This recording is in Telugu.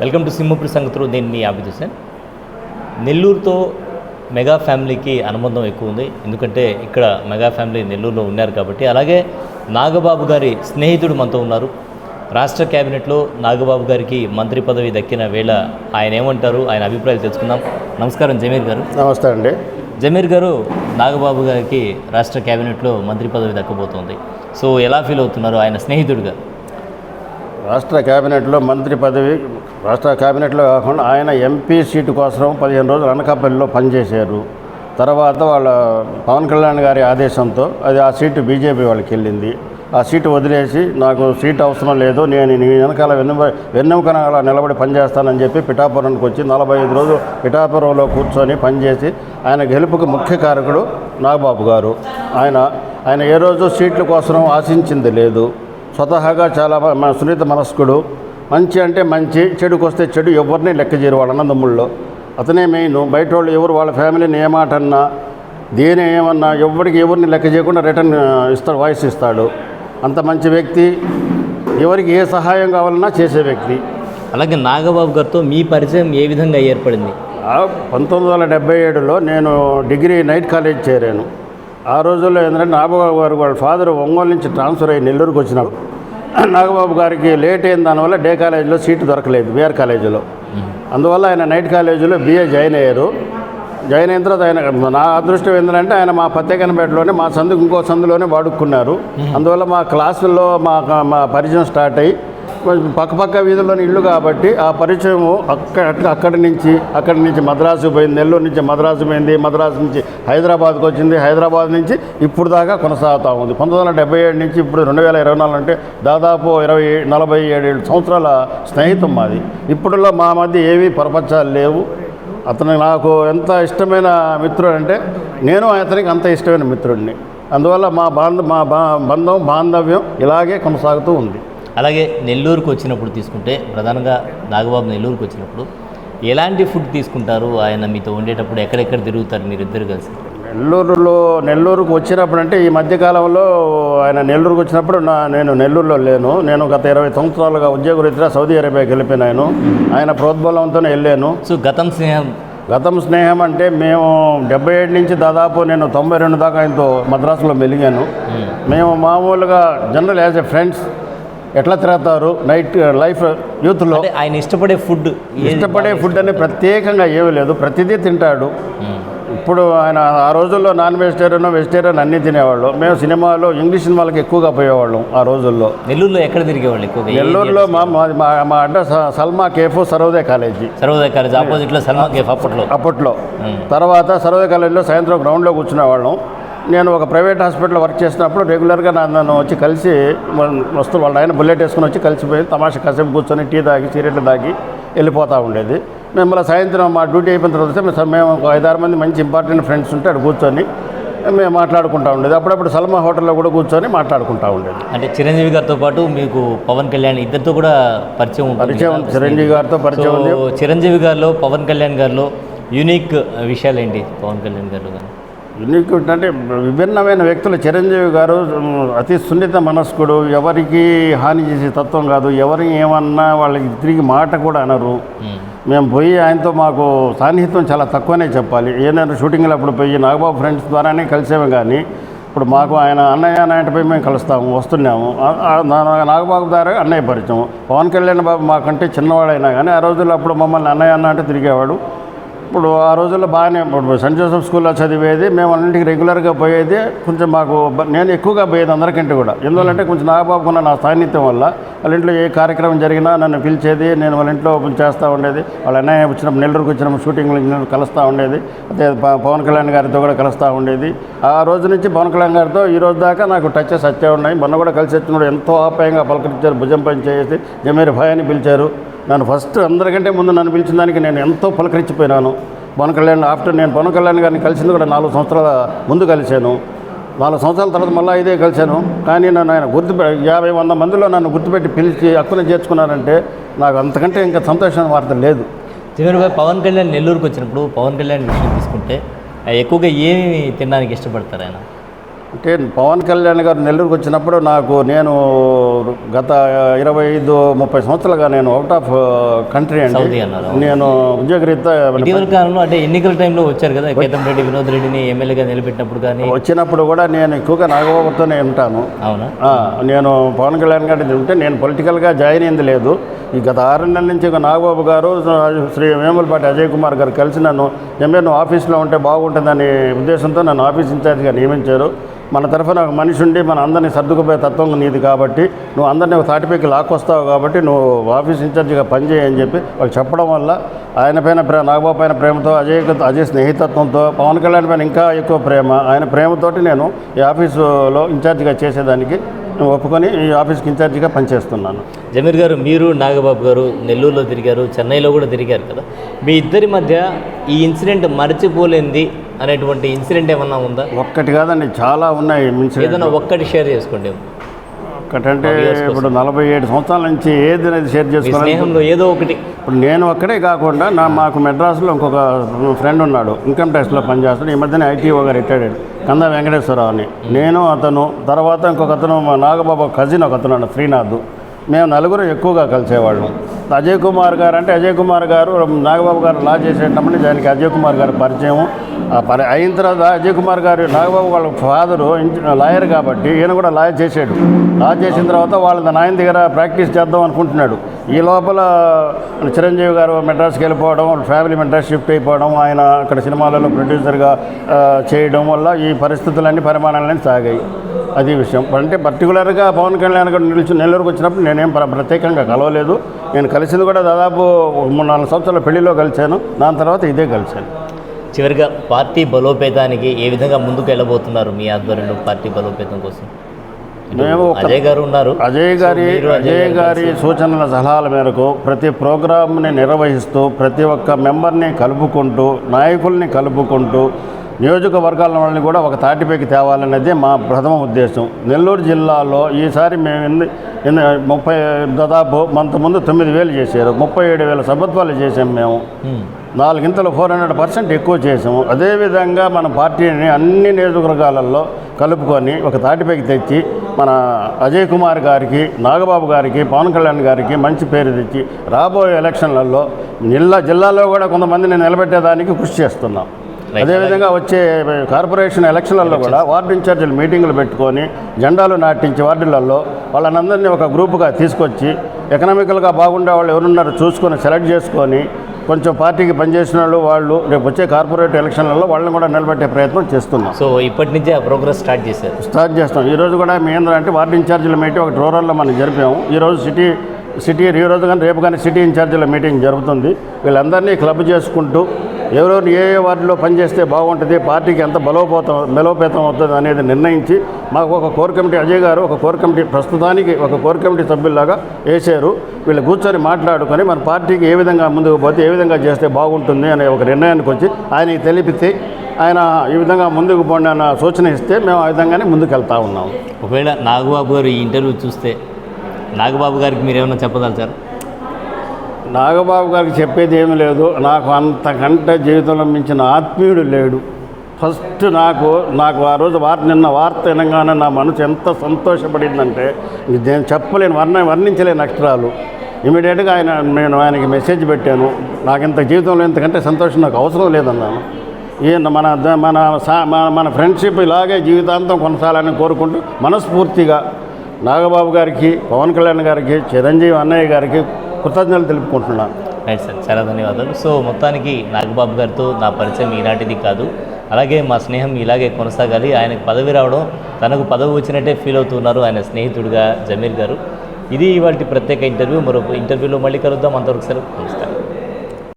వెల్కమ్ టు సింహపురి సంగతులు నేను మీ ఆబిద్ హుసేన్ నెల్లూరుతో మెగా ఫ్యామిలీకి అనుబంధం ఎక్కువ ఉంది. ఎందుకంటే ఇక్కడ మెగా ఫ్యామిలీ నెల్లూరులో ఉన్నారు కాబట్టి. అలాగే నాగబాబు గారి స్నేహితుడు మనతో ఉన్నారు. రాష్ట్ర కేబినెట్లో నాగబాబు గారికి మంత్రి పదవి దక్కిన వేళ ఆయన ఏమంటారు? ఆయన అభిప్రాయాలు తెలుసుకుందాం. నమస్కారం జమీర్ గారు. నమస్తే అండి. జమీర్ గారు నాగబాబు గారికి రాష్ట్ర కేబినెట్లో మంత్రి పదవి దక్కబోతోంది. సో ఎలా ఫీల్ అవుతున్నారు ఆయన స్నేహితుడిగా? రాష్ట్ర కేబినెట్లో మంత్రి పదవి రాష్ట్ర కేబినెట్లో కాకుండా ఆయన ఎంపీ సీటు కోసం పదిహేను రోజులు అనకాపల్లిలో పనిచేశారు. తర్వాత వాళ్ళ పవన్ కళ్యాణ్ గారి ఆదేశంతో అది ఆ సీటు బీజేపీ వాళ్ళకి వెళ్ళింది. ఆ సీటు వదిలేసి నాకు సీటు అవసరం లేదు నేను నీ వెనకాల వెన్నెమ వెన్నెముకన నిలబడి పనిచేస్తానని చెప్పి పిఠాపురానికి వచ్చి నలభై ఐదు రోజులు పిఠాపురంలో కూర్చొని పనిచేసి ఆయన గెలుపుకి ముఖ్య కారకుడు నాగబాబు గారు. ఆయన ఆయన ఏ రోజు సీట్ల కోసం ఆశించింది లేదు. స్వతహాగా చాలా సునీత మనస్కుడు. మంచి అంటే మంచి చెడుకు వస్తే చెడు ఎవరిని లెక్క చేయరు వాళ్ళ అన్నదమ్ముల్లో అతనే మెయిన్ బయట వాళ్ళు ఎవరు వాళ్ళ ఫ్యామిలీని ఏ మాట అన్నా దేని ఏమన్నా ఎవరికి ఎవరిని లెక్క చేయకుండా రిటర్న్ ఇస్తాడు వాయిస్ ఇస్తాడు. అంత మంచి వ్యక్తి ఎవరికి ఏ సహాయం కావాలన్నా చేసే వ్యక్తి. అలాగే నాగబాబు గారితో మీ పరిచయం ఏ విధంగా ఏర్పడింది? ఆ పంతొమ్మిది వందల డెబ్బై ఏడులో నేను డిగ్రీ నైట్ కాలేజ్ చేరాను. ఆ రోజుల్లో ఏంటంటే నాగబాబు గారు వాళ్ళ ఫాదర్ ఒంగోలు నుంచి ట్రాన్స్ఫర్ అయ్యి నెల్లూరుకు వచ్చినాడు నాగబాబు గారికి లేట్ అయిన దానివల్ల డే కాలేజీలో సీటు దొరకలేదు బీఆర్ కాలేజీలో. అందువల్ల ఆయన నైట్ కాలేజీలో బీఏ జాయిన్ అయ్యారు. జాయిన్ అయిన తర్వాత ఆయన నా అదృష్టం ఏంటంటే ఆయన మా పత్తేకనపేటలోనే మా సందుకు ఇంకో సందులోనే వాడుకున్నారు. అందువల్ల మా క్లాసుల్లో మా మా పరిచయం స్టార్ట్ అయ్యి పక్కపక్క పక్క పక్క వీధుల్లోని ఇల్లు కాబట్టి ఆ పరిచయం అక్కడ అక్కడి నుంచి అక్కడి నుంచి మద్రాసు పోయింది. నెల్లూరు నుంచి మద్రాసు పోయింది. మద్రాసు నుంచి హైదరాబాద్కి వచ్చింది. హైదరాబాద్ నుంచి ఇప్పుడు దాకా కొనసాగుతూ ఉంది. పంతొమ్మిది వందల డెబ్బై ఏడు నుంచి ఇప్పుడు రెండు వేల ఇరవై నాలుగు అంటే దాదాపు ఇరవై నలభై ఏడు సంవత్సరాల స్నేహితం మాది. ఇప్పుడులో మా మధ్య ఏవీ పరపచ్చాలు లేవు. అతను నాకు ఎంత ఇష్టమైన మిత్రుడు అంటే నేను అతనికి అంత ఇష్టమైన మిత్రుడిని. అందువల్ల మా బాంధ మా బా బంధం బాంధవ్యం ఇలాగే కొనసాగుతూ ఉంది. అలాగే నెల్లూరుకు వచ్చినప్పుడు తీసుకుంటే ప్రధానంగా నాగబాబు నెల్లూరుకు వచ్చినప్పుడు ఎలాంటి ఫుడ్ తీసుకుంటారు? ఆయన మీతో ఉండేటప్పుడు ఎక్కడెక్కడ తిరుగుతారు? మీరిద్దరు కలిసి. నెల్లూరులో నెల్లూరుకు వచ్చినప్పుడు అంటే ఈ మధ్యకాలంలో ఆయన నెల్లూరుకు వచ్చినప్పుడు నా నేను నెల్లూరులో లేను. నేను గత ఇరవై సంవత్సరాలుగా ఉద్యోగరీత్యా సౌదీ అరేబియాకి వెళ్ళిపోయినాను. ఆయన ప్రోద్బలంతోనే వెళ్ళాను. సో గతం స్నేహం? గతం స్నేహం అంటే మేము డెబ్బై ఏడు నుంచి దాదాపు నేను తొంభై రెండు దాకా ఆయనతో మద్రాసులో మెలిగాను. మేము. మామూలుగా జనరల్ యాజ్ ఎ ఫ్రెండ్స్. ఎట్లా తిరుగుతారు? నైట్ లైఫ్ యూత్లో ఆయన ఇష్టపడే ఫుడ్ ఇష్టపడే ఫుడ్ అని ప్రత్యేకంగా ఏమీ లేదు. ప్రతిదీ తింటాడు. ఇప్పుడు ఆయన ఆ రోజుల్లో నాన్ వెజిటేరియన్ వెజిటేరియన్ అన్నీ తినేవాళ్ళు. మేము సినిమాలో ఇంగ్లీష్ సినిమాలకు ఎక్కువగా పోయేవాళ్ళం ఆ రోజుల్లో. నెల్లూరులో ఎక్కడ తిరిగేవాళ్ళు ఎక్కువగా? నెల్లూరులో మా మా- మా మా అడ్డ స- Salma cafe Sarvodaya college. Sarvodaya college ఆపోజిట్లో సల్మా కేఫ్ అప్పట్లో. అప్పట్లో. తర్వాత సర్వోదయ కాలేజీలో సాయంత్రం గ్రౌండ్లో కూర్చునేవాళ్ళం. నేను ఒక ప్రైవేట్ హాస్పిటల్లో వర్క్ చేసినప్పుడు రెగ్యులర్గా నా- నన్ను వచ్చి కలిసి మన- వస్తూ వాళ్ళ ఆయన బుల్లెట్ వేసుకుని వచ్చి కలిసిపోయి తమాషా కాసేపు కూర్చొని టీ తాగి సిగరెట్లు తాగి వెళ్ళిపోతూ ఉండేది. మిమ్మల్ని సాయంత్రం మా డ్యూటీ అయిపోయిన తర్వాత మేము- మేము ఒక ఐదారు మంది మంచి ఇంపార్టెంట్ ఫ్రెండ్స్ ఉంటే అక్కడ కూర్చొని మేము మాట్లాడుకుంటూ ఉండేది. అప్పుడప్పుడు సల్మా హోటల్లో కూడా కూర్చొని మాట్లాడుకుంటూ ఉండేది. అంటే చిరంజీవి గారితో పాటు మీకు పవన్ కళ్యాణ్ ఇద్దరితో కూడా పరిచయం ఉంటుంది పరిచయం? చిరంజీవి గారితో పరిచయం చిరంజీవి గారిలో పవన్ కళ్యాణ్ గారిలో యూనిక్ విషయాలు ఏంటి? పవన్ కళ్యాణ్ గారు యూనిక్ అంటే విభిన్నమైన వ్యక్తులు. చిరంజీవి గారు అతి సున్నిత మనస్కుడు. ఎవరికి హాని చేసే తత్వం కాదు. ఎవరిని ఏమన్నా వాళ్ళకి తిరిగి మాట కూడా అనరు. మేము. పోయి ఆయనతో మాకు సాన్నిహిత్యం చాలా తక్కువనే చెప్పాలి. ఏదైనా షూటింగ్లు అప్పుడు పోయి నాగబాబు ఫ్రెండ్స్ ద్వారానే కలిసేవి కానీ ఇప్పుడు మాకు ఆయన అన్నయ్య నాయన పోయి మేము కలుస్తాము వస్తున్నాము. నాగబాబు ద్వారా అన్నయ్య పరిచయం. పవన్ కళ్యాణ్ బాబు మాకంటే చిన్నవాడైనా కానీ ఆ రోజుల్లో అప్పుడు మమ్మల్ని అన్నయ్య అన్న అంటే తిరిగేవాడు. ఇప్పుడు ఆ రోజుల్లో బాగానే ఇప్పుడు సెంట్ జోసెఫ్ స్కూల్లో చదివేది మేము అన్నింటికి రెగ్యులర్గా పోయేది కొంచెం మాకు నేను ఎక్కువగా పోయేది అందరికంటే కూడా. ఎందువల్లంటే కొంచెం నాగబాబుకున్న నా సాన్నిధ్యం వల్ల వాళ్ళ ఇంట్లో ఏ కార్యక్రమం జరిగినా నన్ను పిలిచేది నేను వాళ్ళ ఇంట్లో చేస్తూ ఉండేది. వాళ్ళ అన్నయ్య వచ్చినప్పుడు నెల్లూరుకు వచ్చినప్పుడు షూటింగ్లు కలుస్తూ ఉండేది. అదే పవన్ కళ్యాణ్ గారితో కూడా కలుస్తూ ఉండేది. ఆ రోజు నుంచి పవన్ కళ్యాణ్ గారితో ఈ రోజు దాకా నాకు టచెస్ వచ్చే ఉన్నాయి. మొన్న కూడా కలిసి వచ్చినప్పుడు ఎంతో ఆప్యాయంగా పలకరించారు భుజం పని చేసి జమీర్ భాయ్ అని పిలిచారు. నన్ను ఫస్ట్ అందరికంటే ముందు నన్ను పిలిచిన దానికి నేను ఎంతో పలకరించిపోయినాను. పవన్ కళ్యాణ్ ఆఫ్టర్ నేను పవన్ కళ్యాణ్ గారిని కలిసింది కూడా నాలుగు సంవత్సరాల ముందు కలిశాను. నాలుగు సంవత్సరాల తర్వాత మళ్ళీ ఇదే కలిశాను. కానీ నన్ను ఆయన గుర్తుపె యాభై వంద మందిలో నన్ను గుర్తుపెట్టి పిలిచి హక్కున చేర్చుకున్నారంటే నాకు అంతకంటే ఇంకా సంతోషం వార్త లేదు. చివరిగా పవన్ కళ్యాణ్ నెల్లూరుకు వచ్చినప్పుడు పవన్ కళ్యాణ్ విషయం తీసుకుంటే ఎక్కువగా ఏమి తినడానికి ఇష్టపడతారు ఆయన? అంటే పవన్ కళ్యాణ్ గారు నెల్లూరుకు వచ్చినప్పుడు నాకు నేను గత ఇరవై ఐదు ముప్పై సంవత్సరాలుగా నేను అవుట్ ఆఫ్ కంట్రీ అండి. నేను ఉద్యోగరీత్యా కాలంలో అంటే ఎన్నికల టైంలో వచ్చారు కదా కేతంరెడ్డి వినోద్ రెడ్డిని ఎమ్మెల్యేగా నిలబెట్టినప్పుడు కానీ. వచ్చినప్పుడు కూడా నేను ఎక్కువగా నాగబాబుతోనే ఉంటాను. అవునా? నేను పవన్ కళ్యాణ్ గారి ఉంటే నేను పొలిటికల్గా జాయిన్ అయింది లేదు. ఈ గత ఆరు నెలల నుంచి నాగబాబు గారు శ్రీ వేములపాటి అజయ్ కుమార్ గారు కలిసి నన్ను ఎంఏ నువ్వు ఆఫీస్లో ఉంటే బాగుంటుందనే ఉద్దేశంతో నన్ను ఆఫీస్ ఇన్ఛార్జిగా నియమించారు. మన తరఫున ఒక మనిషి ఉండి మన అందరినీ సర్దుకుపోయే తత్వం నీది కాబట్టి నువ్వు అందరినీ ఒక తాటిపైకి లాక్కొస్తావు కాబట్టి నువ్వు ఆఫీస్ ఇన్ఛార్జిగా పనిచేయని చెప్పి వాళ్ళు చెప్పడం వల్ల ఆయన పైన ప్రేమ నాగబాబు పైన ప్రేమతో అజయ్ అజయ్ స్నేహితత్వంతో పవన్ కళ్యాణ్ పైన ఇంకా ఎక్కువ ప్రేమ ఆయన ప్రేమతోటి నేను ఈ ఆఫీసులో ఇన్ఛార్జిగా చేసేదానికి ఒప్పుకొని ఈ ఆఫీస్కి ఇన్ఛార్జిగా పనిచేస్తున్నాను. జమీర్ గారు మీరు నాగబాబు గారు నెల్లూరులో తిరిగారు చెన్నైలో కూడా తిరిగారు కదా. మీ ఇద్దరి మధ్య ఈ ఇన్సిడెంట్ మర్చిపోలేంది అనేటువంటి ఇన్సిడెంట్ ఏమన్నా ఉందా? ఒక్కటి కాదండి చాలా ఉన్నాయి ఏదైనా ఒక్కటి షేర్ చేసుకోండి. ఒక్కటంటే ఇప్పుడు నలభై ఏడు సంవత్సరాల నుంచి ఏది అనేది షేర్ చేసుకోవాలి ఏదో ఒకటి. ఇప్పుడు నేను ఒక్కడే కాకుండా నా మాకు మెడ్రాస్లో ఇంకొక ఫ్రెండ్ ఉన్నాడు ఇన్కమ్ ట్యాక్స్లో పనిచేస్తాడు ఈ మధ్యన ఐటీఓ గారు రిటైర్డ్. కంద వెంకటేశ్వరరావు అని నేను అతను తర్వాత ఇంకొక అతను మా నాగబాబు కజిన్ ఒక అతను శ్రీనాథ్. మేము నలుగురు ఎక్కువగా కలిసేవాళ్ళం. అజయ్ కుమార్ గారు అంటే అజయ్ కుమార్ గారు నాగబాబు గారు లా చేసేటప్పుడు దానికి అజయ్ కుమార్ గారి పరిచయం. ఆ అయిన తర్వాత అజయ్ కుమార్ గారు నాగబాబు వాళ్ళ ఫాదరు లాయర్ కాబట్టి ఈయన కూడా లాయర్ చేశాడు. లాయర్ చేసిన తర్వాత వాళ్ళ నాయన దగ్గర ప్రాక్టీస్ చేద్దాం అనుకుంటున్నాడు. ఈ లోపల చిరంజీవి గారు మెడ్రాస్కి వెళ్ళిపోవడం ఫ్యామిలీ మెడ్రాస్ షిఫ్ట్ అయిపోవడం ఆయన అక్కడ సినిమాలలో ప్రొడ్యూసర్గా చేయడం వల్ల ఈ పరిస్థితులన్నీ పరిమాణాలన్నీ సాగాయి. అది విషయం. అంటే పర్టికులర్గా పవన్ కళ్యాణ్ గారు నిలిచి నెల్లూరుకు వచ్చినప్పుడు నేనేం ప్రత్యేకంగా కలవలేదు. నేను కలిసింది కూడా దాదాపు మూడు నాలుగు సంవత్సరాల పెళ్ళిలో కలిశాను. దాని తర్వాత ఇదే కలిశాను. చివరిగా పార్టీ బలోపేతానికి ఏ విధంగా ముందుకు వెళ్ళబోతున్నారు మీ ఆధ్వర్యంలో పార్టీ బలోపేతం కోసం? మేము అజయ్ గారు ఉన్నారు. అజయ్ గారి అజయ్ గారి సూచనల సలహాల మేరకు ప్రతి ప్రోగ్రామ్ని నిర్వహిస్తూ ప్రతి ఒక్క మెంబర్ని కలుపుకుంటూ నాయకుల్ని కలుపుకుంటూ నియోజకవర్గాల వాళ్ళని కూడా ఒక తాటిపైకి తేవాలనేది మా ప్రథమ ఉద్దేశం. నెల్లూరు జిల్లాలో ఈసారి మేము ఎన్ని ముప్పై దాదాపు ముందు తొమ్మిది వేలు చేశారు. ముప్పై ఏడు వేల సభత్వాలు చేసాం మేము. నాలుగింతలు ఫోర్ హండ్రెడ్ పర్సెంట్ ఎక్కువ చేసాము. అదేవిధంగా మన పార్టీని అన్ని నియోజకవర్గాలలో కలుపుకొని ఒక తాటిపైకి తెచ్చి మన అజయ్ కుమార్ గారికి నాగబాబు గారికి పవన్ కళ్యాణ్ గారికి మంచి పేరు తెచ్చి రాబోయే ఎలక్షన్లలో జిల్లా జిల్లాలో కూడా కొంతమందిని నిలబెట్టేదానికి కృషి చేస్తున్నాం. అదేవిధంగా వచ్చే కార్పొరేషన్ ఎలక్షన్లలో కూడా వార్డు ఇన్ఛార్జీలు మీటింగులు పెట్టుకొని జెండాలు నాటించి వార్డులలో వాళ్ళనందరినీ ఒక గ్రూపుగా తీసుకొచ్చి ఎకనామికల్గా బాగుండే వాళ్ళు ఎవరున్నారో చూసుకొని సెలెక్ట్ చేసుకొని కొంచెం పార్టీకి పనిచేసిన వాళ్ళు వాళ్ళు రేపు వచ్చే కార్పొరేట్ ఎలక్షన్లలో వాళ్ళని కూడా నిలబెట్టే ప్రయత్నం చేస్తున్నాం. సో ఇప్పటి నుంచే ఆ ప్రోగ్రెస్ స్టార్ట్ చేశారు. స్టార్ట్ చేస్తాం. ఈరోజు కూడా మీ ఏంటంటే వార్డు ఇన్ఛార్జీల మీటింగ్ ఒకటి రూరల్లో మనం జరిపాము. ఈరోజు సిటీ సిటీ ఈ రోజు కానీ రేపు కానీ సిటీ ఇన్ఛార్జీల మీటింగ్ జరుగుతుంది. వీళ్ళందరినీ క్లబ్ చేసుకుంటూ ఎవరెవరు ఏ ఏ వార్డులో పనిచేస్తే బాగుంటుంది పార్టీకి ఎంత బలోపేతం బలోపేతం అవుతుంది అనేది నిర్ణయించి మాకు ఒక కోర్ కమిటీ అజయ్ గారు ఒక కోర్ కమిటీ ప్రస్తుతానికి ఒక కోర్ కమిటీ సభ్యుల్లాగా వేశారు. వీళ్ళు కూర్చొని మాట్లాడుకొని మన పార్టీకి ఏ విధంగా ముందుకు పోతే ఏ విధంగా చేస్తే బాగుంటుంది అనే ఒక నిర్ణయానికి వచ్చి ఆయనకి తెలిపితే ఆయన ఈ విధంగా ముందుకు పోండి అన్న సూచన ఇస్తే మేము ఆ విధంగానే ముందుకు వెళ్తా ఒకవేళ నాగబాబు గారు ఈ ఇంటర్వ్యూ చూస్తే నాగబాబు గారికి మీరు ఏమైనా చెప్పదలుచారు? నాగబాబు గారికి చెప్పేది ఏమీ లేదు. నాకు అంతకంటే జీవితంలో మించిన ఆత్మీయుడు లేడు. ఫస్ట్ నాకు నాకు ఆ రోజు వార్త నిన్న వార్త వినగానే నా మనసు ఎంత సంతోషపడిందంటే నేను చెప్పలేను వర్ణ వర్ణించలేని అక్షరాలు. ఇమీడియట్గా ఆయన నేను ఆయనకి మెసేజ్ పెట్టాను. నాకు ఇంత జీవితంలో ఇంతకంటే సంతోషం నాకు అవసరం లేదన్నాను. ఈయన మన మన సా- మన- మన ఫ్రెండ్షిప్ ఇలాగే జీవితాంతం కొనసాగాలని కోరుకుంటూ మనస్ఫూర్తిగా నాగబాబు గారికి పవన్ కళ్యాణ్ గారికి చిరంజీవి అన్నయ్య గారికి కృతజ్ఞతలు తెలుపుకుంటున్నాను రైట్ సార్ చాలా ధన్యవాదాలు. సో మొత్తానికి నాగబాబు గారితో నా పరిచయం ఈనాటిది కాదు. అలాగే మా స్నేహం ఇలాగే కొనసాగాలి. ఆయనకు పదవి రావడం తనకు పదవి వచ్చినట్టే ఫీల్ అవుతున్నారు ఆయన స్నేహితుడిగా జమీర్ గారు. ఇది ఇవాళ ప్రత్యేక ఇంటర్వ్యూ. మరొక ఇంటర్వ్యూలో మళ్ళీ కలుద్దాం. అంతవరకు సార్ నమస్కారం.